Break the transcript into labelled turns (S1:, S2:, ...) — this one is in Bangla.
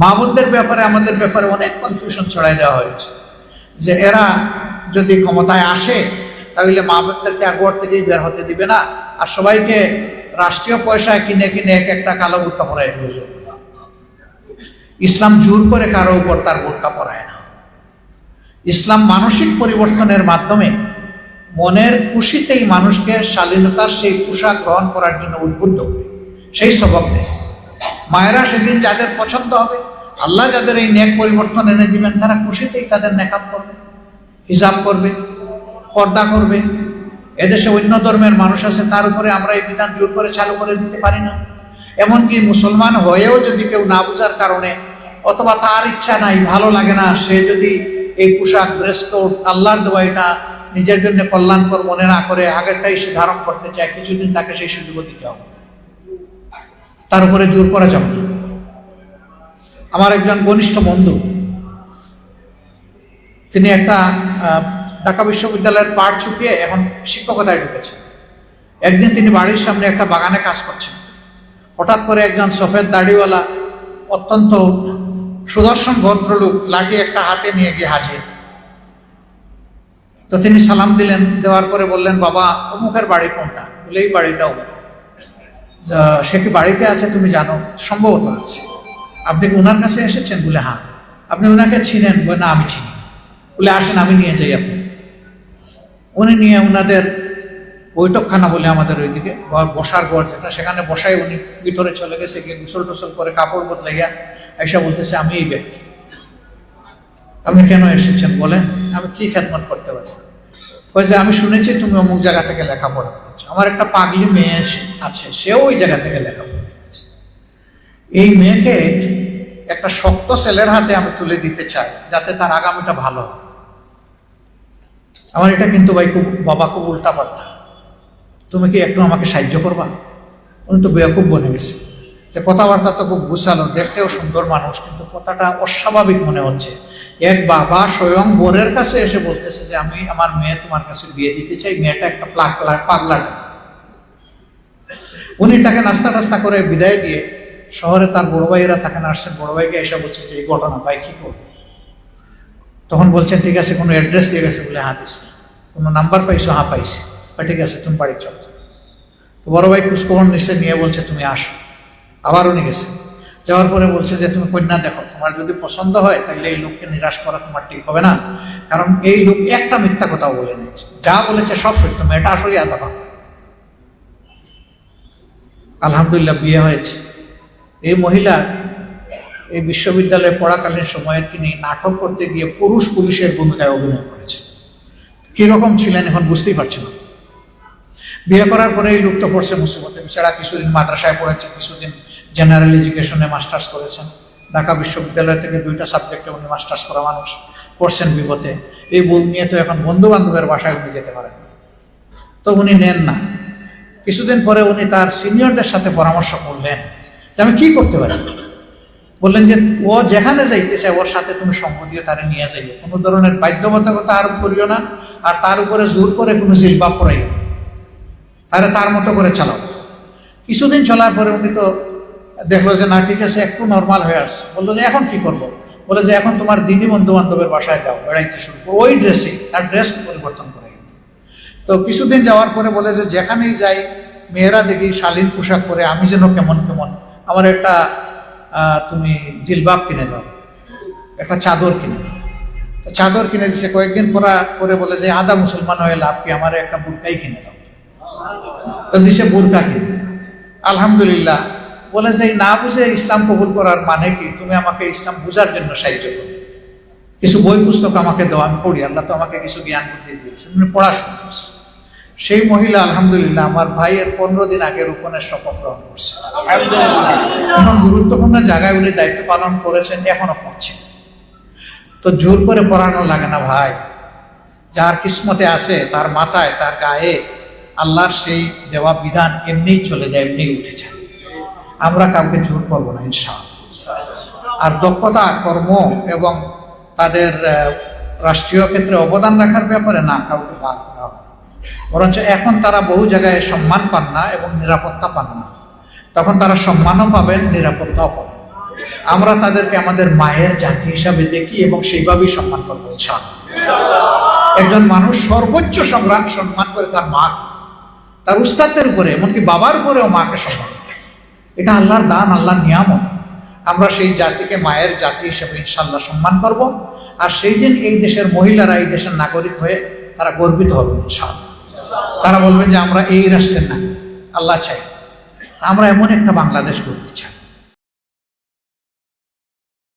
S1: মা বোনদের ব্যাপারে, আমাদের ব্যাপারে অনেক কনফিউশন ছড়াই দেওয়া হয়েছে। যে এরা যদি ক্ষমতায় আসে, তাহলে মা বোনদেরকে আর থেকেই বের হতে দিবে না। আর সবাইকে রাষ্ট্রীয় পয়সায় কিনে কিনে এক একটা কালো দিবে জোর করে। ইসলাম জোর করে কারও উপর তার বোরকা পরায় না। ইসলাম মানসিক পরিবর্তনের মাধ্যমে মনের খুশিতেই মানুষকে শালীনতার সেই পোশাক গ্রহণ করার জন্য উদ্বুদ্ধ করে। সেই সবক দেয় মায়েরা সেদিন যাদের পছন্দ হবে আল্লাহ যাদের এই ন্যাক পরিবর্তন এনে দিবেন, তারা খুশিতেই তাদের নেকাব করবে, হিসাব করবে, পর্দা করবে। এদেশে অন্য ধর্মের মানুষ আছে, তার উপরে আমরা এই বিধান জোর করে চালু করে দিতে পারি না। এমনকি মুসলমান হয়েও যদি কেউ না বুঝার কারণে অথবা তার ইচ্ছা নাই, ভালো লাগে না, সে যদি এই পোশাক ড্রেস কোড আল্লাহর দেওয়া এটা নিজের জন্য কল্যাণকর মনে না করে, আগেরটাই সে ধারণ করতে চায়, কিছুদিন তাকে সেই সুযোগও দিতে হবে। তার উপরে জোর করা যাবে না। আমার একজন ঘনিষ্ঠ বন্ধু, তিনি একটা ঢাকা বিশ্ববিদ্যালয়ের পাঠ চুকিয়ে এখন শিক্ষকতায় ঢুকেছেন। একদিন তিনি বাড়ির সামনে একটা বাগানে কাজ করছেন। হঠাৎ করে একজন সফেদ দাড়িওয়ালা, অত্যন্ত সুদর্শন ভদ্রলোক লাঠি একটা হাতে নিয়ে গিয়ে হাজির। তো তিনি সালাম দিলেন, দেওয়ার পরে বললেন, বাবা, অমুকের বাড়ি কোনটা? বলে, এই বাড়িটা সে কি বাড়িতে আছে তুমি জানো? সম্ভবত আছে। আপনি ওনার কাছে এসেছেন? বলে হ্যাঁ। আপনি ওনাকে চিনেন? বলে, না, আমি চিনি বলে, আসেন, আমি নিয়ে যাই আপনি। উনি নিয়ে ওনাদের বৈঠকখানা বলে আমাদের ওইদিকে বসার ঘর যেটা, সেখানে বসায় উনি ভিতরে চলে গেছে, গিয়ে গুসল টুসল করে কাপড় বদলে গিয়া এসে বলতেছে, আমি এই ব্যক্তি। আপনি কেন এসেছেন? বলেন আমি কি খেদমত করতে পারি? ওই যে, আমি শুনেছি তুমি অমুক জায়গা থেকে লেখাপড়া করেছ। আমার একটা পাগলি মেয়ে আছে, সেও ওই জায়গা থেকে করেছে এই মেয়েকে একটা শক্ত ছেলের হাতে আমি তুলে দিতে চাই, যাতে তার আগামীটা ভালো হয়। আমার এটা কিন্তু ভাই খুব বাবা খুব উল্টা পাল্টা। তুমি কি একটু আমাকে সাহায্য করবা? উনি তো বেয়াকুব বনে গেছে। যে কথাবার্তা তো খুব গুছালো, দেখতেও সুন্দর মানুষ, কিন্তু কথাটা অস্বাভাবিক মনে হচ্ছে। এক বাবা স্বয়ং বোরের কাছে এসে বলতেছে যে, আমি আমার মেয়ে তোমার কাছে বিয়ে দিতে চাই, মেয়েটা একটা পাগলা, পাগলাটা। উনি তাকে নাস্তা টাস্তা করে বিদায় দিয়ে শহরে তার বড় ভাইয়েরা তাকে আসছেন বড় ভাইকে এসে বলছে যে এই ঘটনা, ভাই কি করব? তখন বলছেন, ঠিক আছে, কোনো অ্যাড্রেস দিয়ে গেছে বলে হ্যাঁ দিছি। কোনো নাম্বার পাইছো হ্যাঁ পাইছি। বা ঠিক আছে, তুমি বাড়ি চলো। তো বড় ভাই খোঁজখবর নিশ্চয় নিয়ে বলছে, তুমি আসো। আবার উনি গেছে। যাওয়ার পরে বলছে যে, তুমি কন্যা, দেখো, তোমার যদি পছন্দ হয় তাহলে এই লোককে নিরাশ করা তোমার ঠিক হবে না। কারণ এই লোক একটা মিথ্যা কথাও বলে নিয়েছে যা বলেছে সব সত্য, মেয়েটা আসলে আদা আলহামদুলিল্লাহ, বিয়ে হয়েছে। এই মহিলা এই বিশ্ববিদ্যালয়ে পড়াকালীন সময়ে তিনি নাটক করতে গিয়ে পুরুষ পুলিশের ভূমিকায় অভিনয় করেছেন। কীরকম ছিলেন এখন বুঝতেই পারছেন না। বিয়ে করার পরে এই লোক তো পড়ছে মুসিবতে। বেচারা কিছুদিন মাদ্রাসায় পড়েছে, কিছুদিন জেনারেল এডুকেশনে মাস্টার্স করেছেন। ঢাকা বিশ্ববিদ্যালয় থেকে দুইটা সাবজেক্টে উনি মাস্টার্স করা মানুষ পড়ছেন বিপদে। এই বই নিয়ে তো এখন বন্ধু বান্ধবের বাসায় উনি যেতে পারেন তো উনি নেন না। কিছুদিন পরে উনি তার সিনিয়রদের সাথে পরামর্শ করলেন। আমি কি করতে পারি? বললেন যে, ও যেখানে যাইতে চায় ওর সাথে তুমি সঙ্গ দিয়ে তারে নিয়ে যাইবে কোনো ধরনের বাধ্যবাধকতা আরোপ করিও না, আর তার উপরে জোর করে কোনো জিলবাব পড়াইও না। আরে তার মতো করে চালাও। কিছুদিন চলার পরে উনি তো দেখল যে, না, ঠিক আছে, একটু নর্মাল হয়ে আসছে। বলল যে, এখন কি করব? বলে যে, এখন তোমার দিনী বন্ধু বান্ধবের বাসায় যাও, বেড়াইতে শুরু করো। ওই ড্রেসে তার ড্রেস পরিবর্তন করে তো কিছুদিন যাওয়ার পরে বলে যে, যেখানেই যাই, মেয়েরা দেখি শালীন পোশাক পরে, আমি যেন কেমন কেমন আমার একটা তুমি জিলবাব কিনে দাও। একটা চাদর কিনে দাও। চাদর কিনে দিছে, কয়েকদিন পরা করে বলে যে, আদা মুসলমান হয়ে লাভ কি? আমার একটা বুরকাই কিনে দাও। তো দিছে বুরকা কিনে। আলহামদুলিল্লাহ। বলে যে না বুঝে ইসলাম কবুল করার মানে কি? তুমি আমাকে ইসলাম বুঝার জন্য সাহায্য করো। কিছু বই পুস্তক আমাকে দেওয়া আমি পড়ি। আল্লাহ তো আমাকে কিছু জ্ঞান বুদ্ধি দিয়েছে মানে পড়াশোনা করছে। সেই মহিলা আলহামদুলিল্লাহ আমার ভাইয়ের পনেরো দিন আগে রোপণের শপথ গ্রহণ করছে। এখন গুরুত্বপূর্ণ জায়গায় উনি দায়িত্ব পালন করেছেন এখনও করছেন তো জোর করে পড়ানো লাগে না ভাই। যার কিসমতে আছে তার মাথায় তার গায়ে আল্লাহর সেই দেওয়া বিধান এমনিই চলে যায় এমনি উঠে যায়। আমরা কাউকে জোর করব না ইনশাআল্লাহ। আর দক্ষতা কর্ম এবং তাদের রাষ্ট্রীয় ক্ষেত্রে অবদান রাখার ব্যাপারে না কাউকে বাদ। বরঞ্চ এখন তারা বহু জায়গায় সম্মান পান না এবং নিরাপত্তা পান না। তখন তারা সম্মানও পাবেন, নিরাপত্তাও পাবেন। আমরা তাদেরকে আমাদের মায়ের জাতি হিসাবে দেখি এবং সেইভাবেই সম্মান করব একজন মানুষ সর্বোচ্চ সংগ্রাম সম্মান করে তার মাকে, তার উস্তাদের উপরে, এমনকি বাবার উপরেও মাকে সম্মান করে। এটা আল্লাহর দান, আল্লাহর নিয়ামত। আমরা সেই জাতিকে মায়ের জাতি হিসেবে ইনশাল্লাহ সম্মান করব। আর সেই দিন এই দেশের মহিলারা, এই দেশের নাগরিক হয়ে তারা গর্বিত হবেন, ইনশাআল্লাহ। তারা বলবেন যে আমরা এই রাষ্ট্রের না আল্লাহ চাই আমরা এমন একটা বাংলাদেশ করতে চাই।